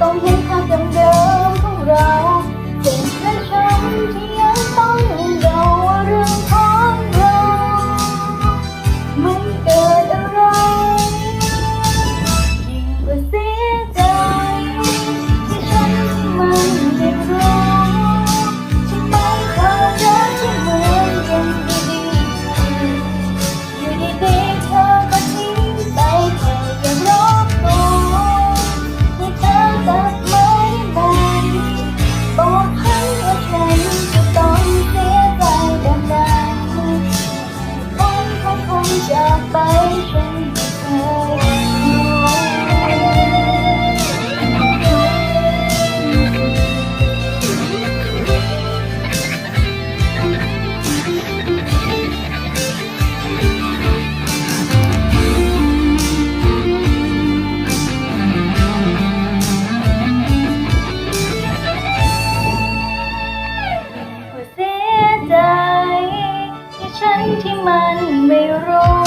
Công. ฉันที่มันไม่รู้